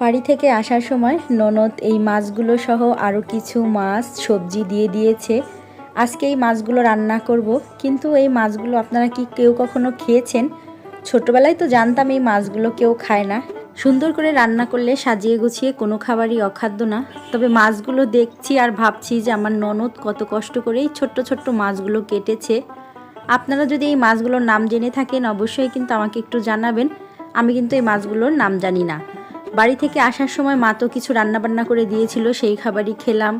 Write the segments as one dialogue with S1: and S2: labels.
S1: বাড়ি থেকে আসার সময় ননদ এই মাছগুলো সহ আরও কিছু মাছ, সবজি দিয়ে দিয়েছে। আজকে এই মাছগুলো রান্না করব। কিন্তু এই মাছগুলো আপনারা কি কেউ কখনো খেয়েছেন? ছোটবেলায় তো জানতাম এই মাছগুলো কেউ খায় না। সুন্দর করে রান্না করলে সাজিয়ে গুছিয়ে কোনো খাবারই অখাদ্য না। তবে মাছগুলো দেখছি আর ভাবছি যে আমার ননদ কত কষ্ট করে এই ছোট্ট ছোট্ট মাছগুলো কেটেছে। আপনারা যদি এই মাছগুলোর নাম জেনে থাকেন, অবশ্যই কিন্তু আমাকে একটু জানাবেন। আমি কিন্তু এই মাছগুলোর নাম জানি না। বাড়ি থেকে আসার সময় মা তো কিছু রান্নাবান্না করে দিয়েছিল, সেই খাবারই খেলাম।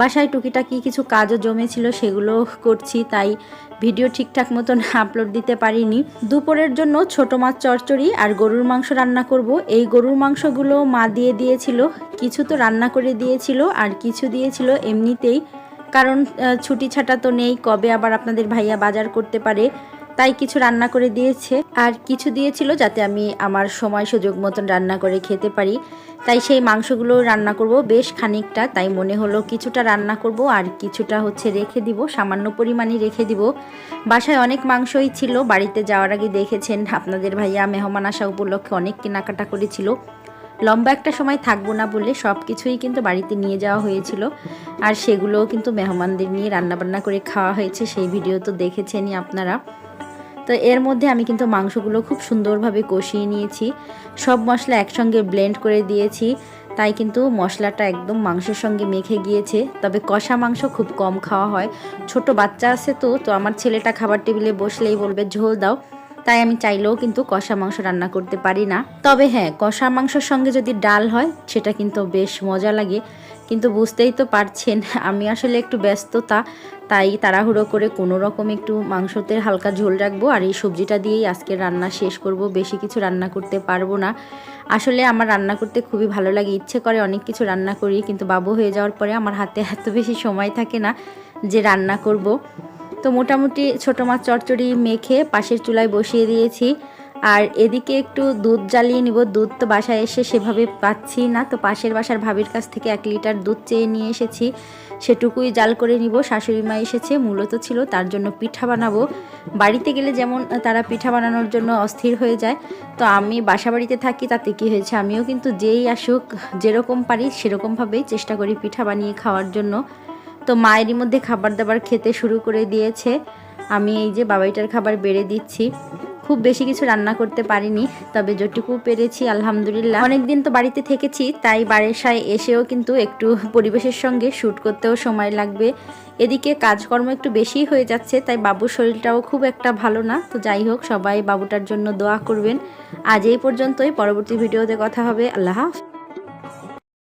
S1: বাসায় টুকিটাকি কিছু কাজও জমেছিল, সেগুলো করছি, তাই ভিডিও ঠিকঠাক মতন আপলোড দিতে পারিনি। দুপুরের জন্য ছোট মাছ চচ্চড়ি আর গরুর মাংস রান্না করব। এই গরুর মাংসগুলো মা দিয়ে দিয়েছিল, কিছু তো রান্না করে দিয়েছিল আর কিছু দিয়েছিল এমনিতেই। কারণ ছুটি ছাটা তো নেই, কবে আবার আপনাদের ভাইয়া বাজার করতে পারে। তাই কিছু রান্না করে দিয়েছে আর কিছু দিয়েছিল যাতে আমি আমার সময় সুযোগ মতন রান্না করে খেতে পারি। তাই সেই মাংসগুলো রান্না করব বেশ খানিকটা। তাই মনে হলো কিছুটা রান্না করব আর কিছুটা হচ্ছে রেখে দিব, সামান্য পরিমাণই রেখে দিব। বাসায় অনেক মাংসই ছিল, বাড়িতে যাওয়ার আগে দেখেছেন আপনাদের ভাইয়া মেহমান আসা উপলক্ষে অনেক কেনাকাটা করেছিল। লম্বা একটা সময় থাকব না বলে সব কিছুই কিন্তু বাড়িতে নিয়ে যাওয়া হয়েছিল আর সেগুলোও কিন্তু মেহমানদের নিয়ে রান্নাবান্না করে খাওয়া হয়েছে। সেই ভিডিও তো দেখেছেনই আপনারা। তো এর মধ্যে আমি কিন্তু মাংসগুলো খুব সুন্দরভাবে কষিয়ে নিয়েছি। সব মশলা একসঙ্গে ব্লেন্ড করে দিয়েছি। তাই কিন্তু মশলাটা একদম মাংসের সঙ্গে মেখে গিয়েছে। তবে কষা মাংস খুব কম খাওয়া হয়। ছোট বাচ্চা আছে তো তো আমার ছেলেটা খাবার টেবিলে বসলেই বলবে, ঝোল দাও। তাই আমি চাইলেও কিন্তু কষা মাংস রান্না করতে পারি না। তবে হ্যাঁ কষা মাংসের সঙ্গে যদি ডাল হয়, সেটা কিন্তু বেশ মজা লাগে। কিন্তু বুঝতেই তো পারছেন, আমি আসলে একটু ব্যস্ততা তাই তাড়াহুড়ো করে কোনো রকম একটু মাংসতে হালকা ঝোল রাখব আর এই সবজিটা দিয়েই আজকে রান্না শেষ করব। বেশি কিছু রান্না করতে পারব না। আসলে আমার রান্না করতে খুবই ভালো লাগে, ইচ্ছে করে অনেক কিছু রান্না করি, কিন্তু বাবু হয়ে যাওয়ার পরে আমার হাতে এত বেশি সময় থাকে না যে রান্না করব। তো মোটামুটি ছোটো মাছ চচ্চড়ি মেখে পাশের চুলায় বসিয়ে দিয়েছি। আর এদিকে একটু দুধ জ্বালিয়ে নিব। দুধ তো বাসায় এসে সেভাবে পাচ্ছি না। তো পাশের বাসার ভাবির কাছ থেকে এক লিটার দুধ চেয়ে নিয়ে এসেছি। সেটুকুই জাল করে নিব। শাশুড়ি মা এসেছে, মূলত ছিল তার জন্য পিঠা বানাবো। বাড়িতে গেলে যেমন তারা পিঠা বানানোর জন্য অস্থির হয়ে যায়। তো আমি বাসা বাড়িতে থাকি, তাতে কি হয়েছে? আমিও কিন্তু যেই আসুক, যেরকম পারি সেরকমভাবেই চেষ্টা করি পিঠা বানিয়ে খাওয়ার জন্য। তো মায়েরই মধ্যে খাবার দাবার খেতে শুরু করে দিয়েছে। আমি এই যে বাবাইটার খাবার বেড়ে দিচ্ছি। খুব বেশি কিছু রান্না করতে পারিনি, তবে যেটুকু পেরেছি, আলহামদুলিল্লাহ। অনেকদিন তো বাড়িতে থেকেছি, তাই বারেসায় এসেও কিন্তু একটু পরিবেশের সঙ্গে শ্যুট করতেও সময় লাগবে। এদিকে কাজকর্ম একটু বেশি হয়ে যাচ্ছে, তাই বাবুর শরীরটাও খুব একটা ভালো না। তো যাই হোক, সবাই বাবুটার জন্য দোয়া করবেন। আজ এই পর্যন্তই, পরবর্তী ভিডিওতে কথা হবে। আল্লাহ